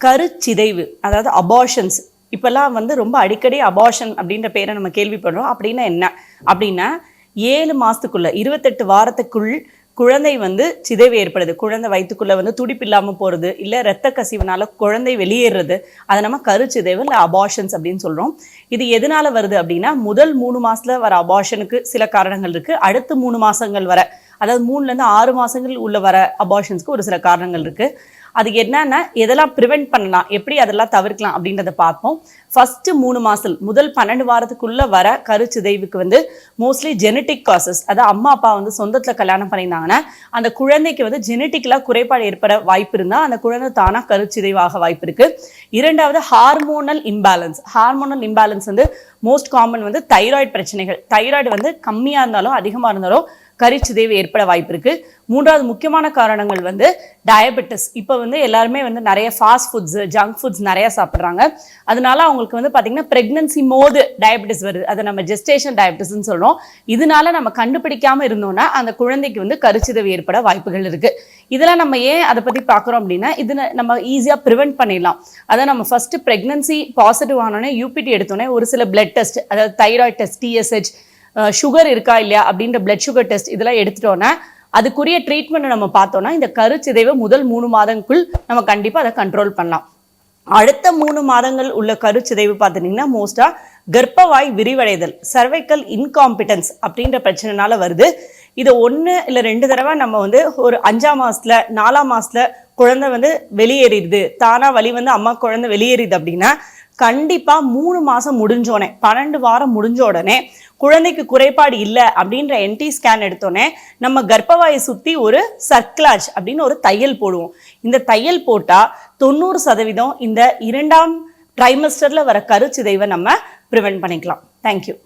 கருச்சிதைவு அதாவது அபார்ஷன்ஸ் இப்போல்லாம் வந்து ரொம்ப அடிக்கடி அபார்ஷன் அப்படின்ற பேரை நம்ம கேள்விப்படுறோம். அப்படின்னா என்ன? அப்படின்னா ஏழு மாதத்துக்குள்ளே இருபத்தெட்டு வாரத்துக்குள் குழந்தை வந்து சிதைவு ஏற்படுது. குழந்தை வயிற்றுக்குள்ளே வந்து துடிப்பு இல்லாமல் போகிறது இல்லை ரத்த கசிவுனால குழந்தை வெளியேறுறது. அதை நம்ம கருச்சிதைவு இல்லை அபார்ஷன்ஸ் அப்படின்னு சொல்கிறோம் இது எதனால் வருது அப்படின்னா முதல் மூணு மாதத்தில் வர அபார்ஷனுக்கு சில காரணங்கள் இருக்குது அடுத்து மூணு மாதங்கள் வர அதாவது மூணுலேருந்து ஆறு மாதங்கள் உள்ள வர அபார்ஷன்ஸ்க்கு ஒரு சில காரணங்கள் இருக்குது அது என்னென்ன எதெல்லாம் ப்ரிவெண்ட் பண்ணலாம் எப்படி அதெல்லாம் தவிர்க்கலாம் அப்படின்றத பார்ப்போம். ஃபஸ்ட்டு மூணு மாதம் முதல் பன்னெண்டு வாரத்துக்குள்ளே வர கருச்சிதைவுக்கு வந்து மோஸ்ட்லி ஜெனட்டிக் காசஸ் அதாவது அம்மா அப்பா வந்து சொந்தத்தில் கல்யாணம் பண்ணியிருந்தாங்கன்னா அந்த குழந்தைக்கு வந்து ஜெனட்டிக்கலாக குறைபாடு ஏற்பட வாய்ப்பு இருந்தால் அந்த குழந்தை தானாக கருச்சிதைவாக வாய்ப்பு இருக்குது இரண்டாவது ஹார்மோனல் இம்பேலன்ஸ் ஹார்மோனல் இம்பேலன்ஸ் வந்து மோஸ்ட் காமன் வந்து தைராய்டு பிரச்சனைகள். தைராய்டு வந்து கம்மியாக இருந்தாலும் அதிகமாக இருந்தாலும் கரிச்சிதைவு ஏற்பட வாய்ப்பு இருக்கு மூன்றாவது முக்கியமான காரணங்கள் வந்து டயபெட்டிஸ் இப்போ வந்து எல்லாருமே வந்து நிறைய ஃபாஸ்ட் ஃபுட்ஸ் ஜங்க் ஃபுட்ஸ் நிறைய சாப்பிட்றாங்க. அதனால அவங்களுக்கு வந்து பார்த்தீங்கன்னா ப்ரெக்னன்சி மோது டயபெட்டிஸ் வருது. அதை நம்ம ஜெஸ்டேஷன் டயபெட்டிஸ்ன்னு சொல்றோம். இதனால நம்ம கண்டுபிடிக்காம இருந்தோம்னா அந்த குழந்தைக்கு வந்து கரிச்சிதைவு ஏற்பட வாய்ப்புகள் இருக்கு. இதெல்லாம் நம்ம ஏன் அதை பத்தி பார்க்குறோம் அப்படின்னா இது நம்ம ஈஸியாக ப்ரிவென்ட் பண்ணிடலாம். அதை நம்ம ஃபர்ஸ்ட் ப்ரெக்னன்சி பாசிட்டிவ் ஆனோடனே யூபிடி எடுத்தோடனே ஒரு சில பிளட் டெஸ்ட் அதாவது தைராய்டு டெஸ்ட் டிஎஸ்ஹெச் சுகர் இருக்கா இல்லையா அப்படின்ற பிளட் சுகர் டெஸ்ட் இதெல்லாம் எடுத்துட்டோன்னா அதுக்குரிய ட்ரீட்மெண்ட் நம்ம பார்த்தோம்னா இந்த கருச்சிதைவை முதல் மூணு மாதங்களுக்குள் நம்ம கண்டிப்பாக அதை கண்ட்ரோல் பண்ணலாம். அடுத்த மூணு மாதங்கள் உள்ள கருச்சிதைவு பார்த்துட்டிங்கன்னா மோஸ்ட்டாக கர்ப்பவாய் விரிவடைதல் சர்வைக்கல் இன்காம்பிட்டன்ஸ் அப்படின்ற பிரச்சனைனால வருது. இதை ஒன்று இல்லை ரெண்டு தடவை நம்ம வந்து ஒரு அஞ்சாம் மாசத்துல நாலாம் மாசத்துல குழந்தை வந்து வெளியேறிடுது. தானா வழி வந்து அம்மா குழந்தை வெளியேறிது அப்படின்னா கண்டிப்பாக மூணு மாதம் முடிஞ்சோடனே பன்னெண்டு வாரம் முடிஞ்ச உடனே குழந்தைக்கு குறைபாடு இல்லை அப்படின்ற என்டி ஸ்கேன் எடுத்தோடனே நம்ம கர்ப்பவாயை சுற்றி ஒரு சர்க்லாஜ் அப்படின்னு ஒரு தையல் போடுவோம். இந்த தையல் போட்டால் தொண்ணூறு சதவீதம் இந்த இரண்டாம் ட்ரைமஸ்டரில் வர கருச்சிதைவை நம்ம ப்ரிவென்ட் பண்ணிக்கலாம். தேங்க்யூ